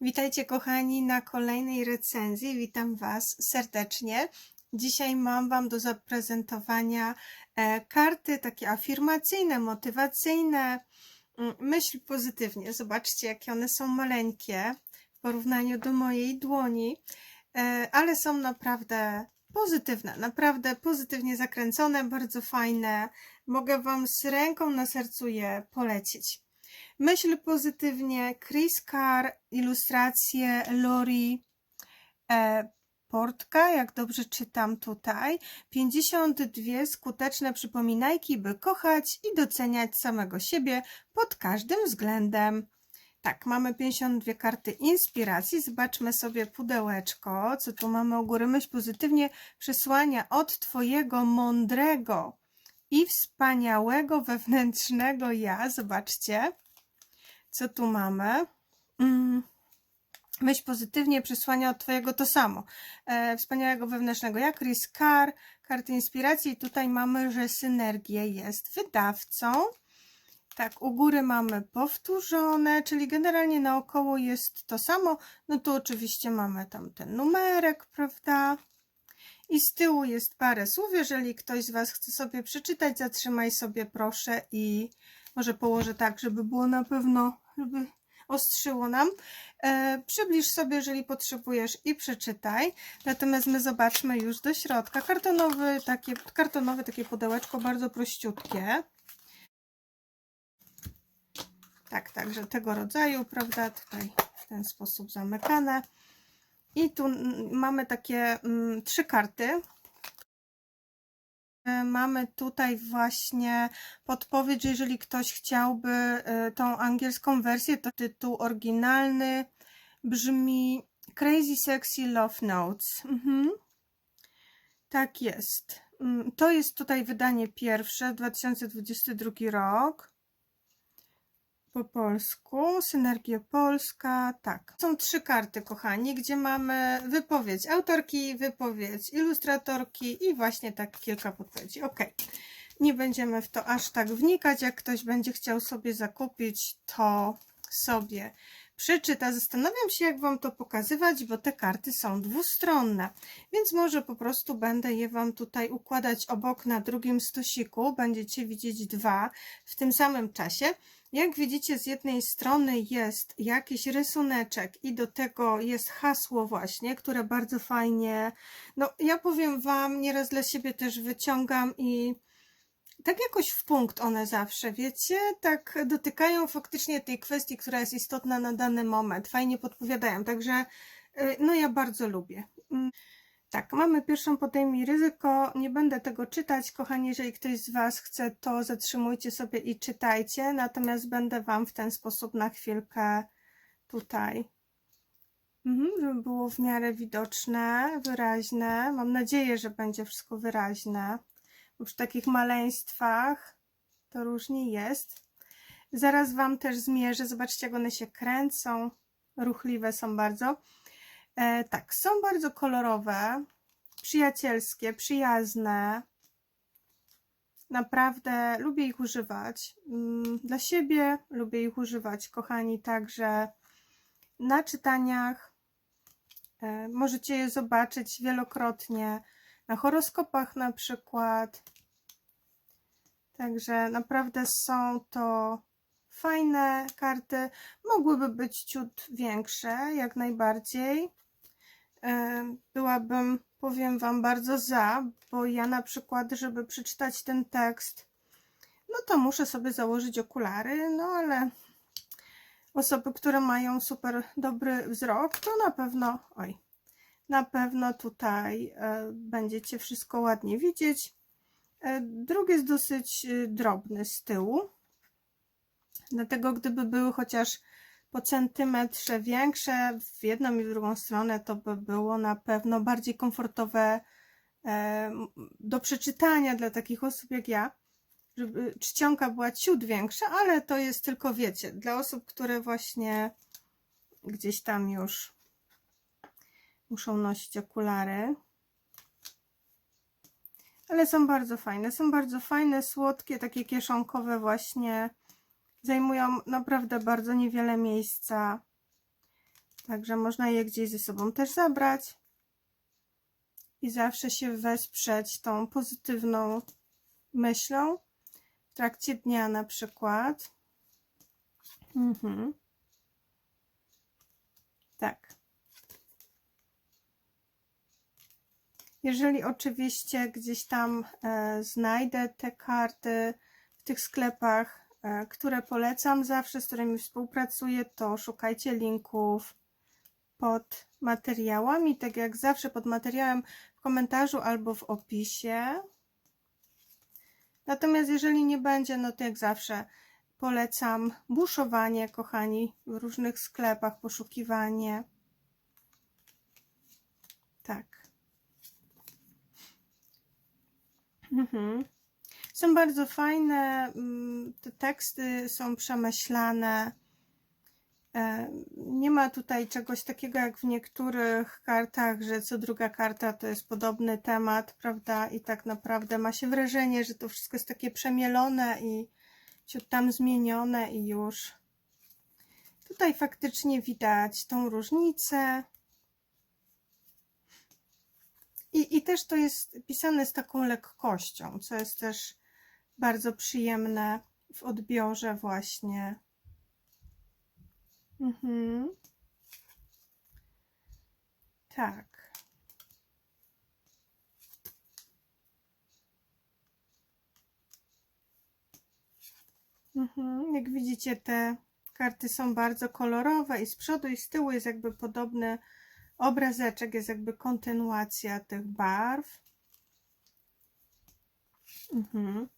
Witajcie kochani na kolejnej recenzji. Witam Was serdecznie. Dzisiaj mam Wam do zaprezentowania e, karty takie afirmacyjne, motywacyjne. Mm, Myśl pozytywnie. Zobaczcie, jakie one są maleńkie w porównaniu do mojej dłoni, e, ale są naprawdę pozytywne, naprawdę pozytywnie zakręcone, bardzo fajne. Mogę Wam z ręką na sercu je polecić. Myśl pozytywnie, Chris Carr, ilustracje Lori e, Portka, jak dobrze czytam tutaj. 52 skuteczne przypominajki, by kochać i doceniać samego siebie pod każdym względem. Tak, mamy 52 karty inspiracji. Zobaczmy sobie pudełeczko. Co tu mamy u góry? Myśl pozytywnie, przesłania od Twojego mądrego i wspaniałego wewnętrznego ja. Zobaczcie co tu mamy? Mm. Myśl pozytywnie, przesłania od Twojego to samo. E, wspaniałego wewnętrznego. Jak Chris Carr, karty inspiracji. Tutaj mamy, że synergia jest wydawcą. Tak, u góry mamy powtórzone, czyli generalnie naokoło jest to samo. No tu oczywiście mamy tam ten numerek, prawda? I z tyłu jest parę słów. Jeżeli ktoś z Was chce sobie przeczytać, zatrzymaj sobie proszę i może położę tak, żeby było na pewno, żeby ostrzyło nam. E, przybliż sobie, jeżeli potrzebujesz i przeczytaj. Natomiast my zobaczmy już do środka. Kartonowy, takie, kartonowe takie pudełeczko, bardzo prościutkie. Tak, także tego rodzaju, prawda, tutaj w ten sposób zamykane. I tu mamy takie mm, trzy karty. E, Mamy tutaj właśnie podpowiedź, że jeżeli ktoś chciałby e, tą angielską wersję, to tytuł oryginalny brzmi Crazy Sexy Love Notes. Mhm. Tak jest. Mm, To jest tutaj wydanie pierwsze, 2022 rok. Po polsku, Synergia Polska, tak. Są trzy karty, kochani, gdzie mamy wypowiedź autorki, wypowiedź ilustratorki i właśnie tak kilka podpowiedzi. Ok, nie będziemy w to aż tak wnikać. Jak ktoś będzie chciał sobie zakupić, to sobie przeczyta. Zastanawiam się, jak Wam to pokazywać, bo te karty są dwustronne, więc może po prostu będę je Wam tutaj układać obok na drugim stosiku. Będziecie widzieć dwa w tym samym czasie. Jak widzicie, z jednej strony jest jakiś rysuneczek i do tego jest hasło właśnie, które bardzo fajnie, no ja powiem Wam, nieraz dla siebie też wyciągam i tak jakoś w punkt one zawsze, wiecie, tak dotykają faktycznie tej kwestii, która jest istotna na dany moment, fajnie podpowiadają, także y, no ja bardzo lubię. Tak, mamy pierwszą podejmij ryzyko. Nie będę tego czytać, kochani. Jeżeli ktoś z Was chce, to zatrzymujcie sobie i czytajcie. Natomiast będę Wam w ten sposób na chwilkę tutaj, mhm, żeby było w miarę widoczne, wyraźne. Mam nadzieję, że będzie wszystko wyraźne, przy takich maleństwach to różnie jest. Zaraz Wam też zmierzę. Zobaczcie, jak one się kręcą. Ruchliwe są bardzo. E, tak, są bardzo kolorowe, przyjacielskie, przyjazne. Naprawdę lubię ich używać. Mm, Dla siebie lubię ich używać, kochani, także na czytaniach. E, Możecie je zobaczyć wielokrotnie na horoskopach na przykład. Także naprawdę są to fajne karty. Mogłyby być ciut większe, jak najbardziej. E, Byłabym, powiem Wam, bardzo za, bo ja na przykład, żeby przeczytać ten tekst, no to muszę sobie założyć okulary, no ale osoby, które mają super dobry wzrok, to na pewno, oj, na pewno tutaj e, będziecie wszystko ładnie widzieć. E, Druk jest dosyć drobny z tyłu, dlatego gdyby były chociaż po centymetrze większe w jedną i w drugą stronę, to by było na pewno bardziej komfortowe e, do przeczytania dla takich osób jak ja, żeby czcionka była ciut większa, ale to jest tylko, wiecie, dla osób, które właśnie gdzieś tam już muszą nosić okulary. Ale są bardzo fajne, są bardzo fajne, słodkie, takie kieszonkowe właśnie zajmują naprawdę bardzo niewiele miejsca. Także można je gdzieś ze sobą też zabrać i zawsze się wesprzeć tą pozytywną myślą w trakcie dnia na przykład. Mhm. Tak. Jeżeli oczywiście gdzieś tam e, znajdę te karty w tych sklepach, które polecam zawsze, z którymi współpracuję, to szukajcie linków pod materiałami, tak jak zawsze pod materiałem w komentarzu albo w opisie. Natomiast jeżeli nie będzie, no to jak zawsze polecam buszowanie, kochani, w różnych sklepach, poszukiwanie. Tak. Mhm. Są bardzo fajne, mm, te teksty są przemyślane. E, Nie ma tutaj czegoś takiego jak w niektórych kartach, że co druga karta to jest podobny temat, prawda? I tak naprawdę ma się wrażenie, że to wszystko jest takie przemielone i ciut tam zmienione i już. Tutaj faktycznie widać tą różnicę. I, I też to jest pisane z taką lekkością, co jest też bardzo przyjemne w odbiorze właśnie. Mhm. Tak. Mhm. Jak widzicie, te karty są bardzo kolorowe i z przodu i z tyłu jest jakby podobny obrazeczek, jest jakby kontynuacja tych barw. Mhm.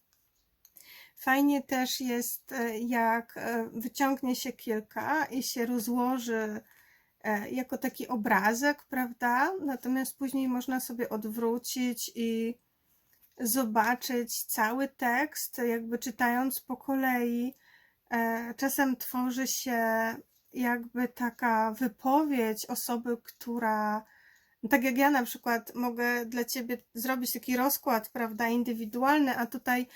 Fajnie też jest, e, jak e, wyciągnie się kilka i się rozłoży e, jako taki obrazek, prawda? Natomiast później można sobie odwrócić i zobaczyć cały tekst, jakby czytając po kolei. Czasem tworzy się jakby taka wypowiedź osoby, która, tak jak ja na przykład mogę dla ciebie zrobić taki rozkład, prawda, indywidualny, a tutaj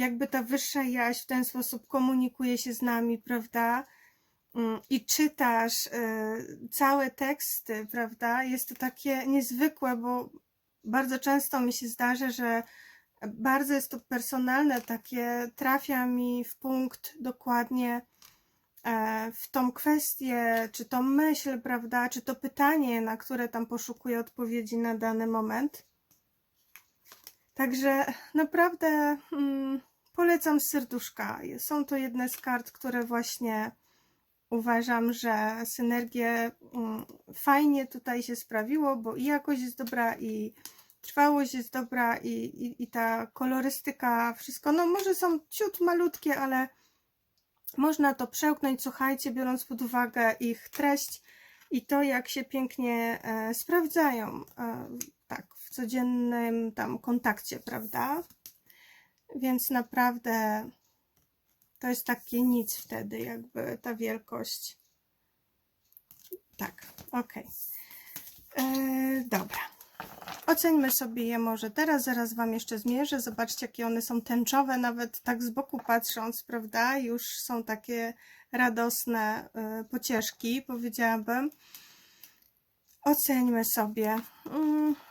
jakby ta wyższa jaźń w ten sposób komunikuje się z nami, prawda? Mm, I czytasz y, całe teksty, prawda? Jest to takie niezwykłe, bo bardzo często mi się zdarza, że bardzo jest to personalne, takie trafia mi w punkt dokładnie e, w tą kwestię, czy tą myśl, prawda, czy to pytanie, na które tam poszukuję odpowiedzi na dany moment. Także naprawdę mm, polecam z serduszka. Są to jedne z kart, które właśnie uważam, że synergię mm, fajnie tutaj się sprawiło, bo i jakość jest dobra, i trwałość jest dobra, i, i, i ta kolorystyka, wszystko, no może są ciut malutkie, ale można to przełknąć, słuchajcie, biorąc pod uwagę ich treść i to, jak się pięknie e, sprawdzają. E, tak, w codziennym tam kontakcie, prawda? Więc naprawdę to jest takie nic wtedy, jakby ta wielkość. Tak, ok. Yy, dobra. Oceńmy sobie je może teraz, zaraz Wam jeszcze zmierzę. Zobaczcie, jakie one są tęczowe, nawet tak z boku patrząc, prawda? Już są takie radosne yy, pocieszki, powiedziałabym. Oceńmy sobie. Yy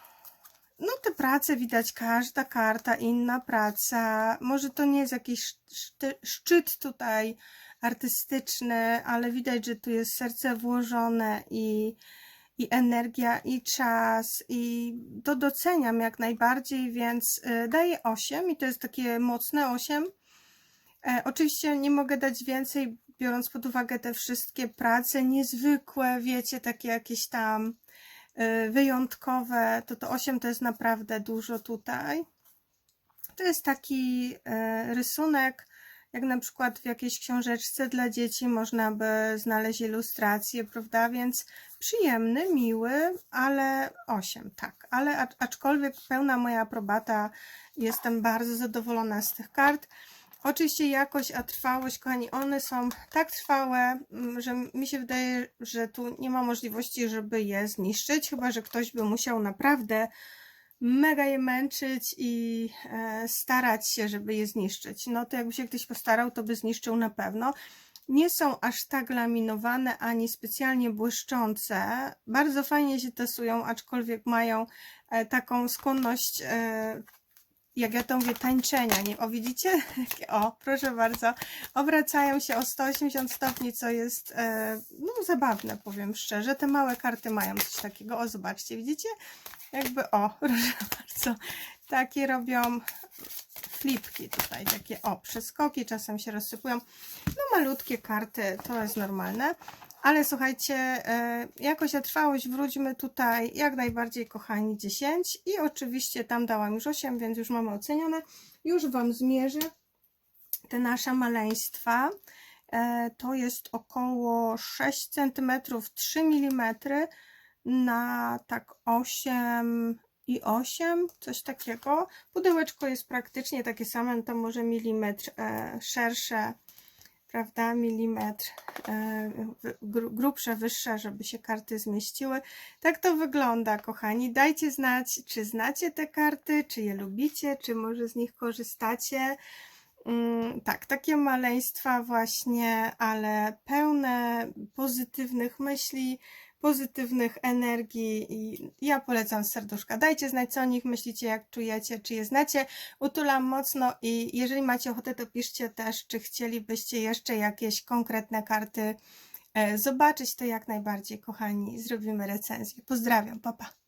no te prace widać, każda karta, inna praca. Może to nie jest jakiś szczyt tutaj artystyczny, ale widać, że tu jest serce włożone i, i energia, i czas, i to doceniam jak najbardziej, więc y, daję 8 i to jest takie mocne 8. E, oczywiście nie mogę dać więcej, biorąc pod uwagę te wszystkie prace niezwykłe, wiecie, takie jakieś tam wyjątkowe, to to 8 to jest naprawdę dużo tutaj. To jest taki y, rysunek, jak na przykład w jakiejś książeczce dla dzieci można by znaleźć ilustrację, prawda? Więc przyjemny, miły, ale 8, tak. Ale aczkolwiek pełna moja aprobata, jestem bardzo zadowolona z tych kart. Oczywiście jakość, a trwałość, kochani, one są tak trwałe, mm, że mi się wydaje, że tu nie ma możliwości, żeby je zniszczyć, chyba że ktoś by musiał naprawdę mega je męczyć i e, starać się, żeby je zniszczyć. No to jakby się ktoś postarał, to by zniszczył na pewno. Nie są aż tak laminowane ani specjalnie błyszczące. Bardzo fajnie się tasują, aczkolwiek mają e, taką skłonność, e, jak ja to mówię, tańczenia. Nie? O, widzicie? O, proszę bardzo. Obracają się o 180 stopni, co jest e, no, zabawne, powiem szczerze. Te małe karty mają coś takiego. O, zobaczcie, widzicie? Jakby, o, proszę bardzo. Takie robią flipki tutaj, takie, o, przeskoki, czasem się rozsypują. No, malutkie karty, to jest normalne. Ale słuchajcie, e, jakość a trwałość wróćmy tutaj jak najbardziej, kochani, 10. I oczywiście tam dałam już 8, więc już mamy ocenione. Już Wam zmierzę te nasze maleństwa. E, To jest około 6 cm, 3 mm na tak 8 i 8, coś takiego. Pudełeczko jest praktycznie takie same, to może milimetr e, szersze, prawda, milimetr e, grubsze, wyższe, żeby się karty zmieściły. Tak to wygląda, kochani. Dajcie znać, czy znacie te karty, czy je lubicie, czy może z nich korzystacie. Mm, tak, takie maleństwa właśnie, ale pełne pozytywnych myśli, pozytywnych energii i ja polecam serduszka. Dajcie znać, co o nich myślicie, jak czujecie, czy je znacie. Utulam mocno i jeżeli macie ochotę, to piszcie też, czy chcielibyście jeszcze jakieś konkretne karty e, zobaczyć, to jak najbardziej, kochani, zrobimy recenzję. Pozdrawiam, papa. Pa.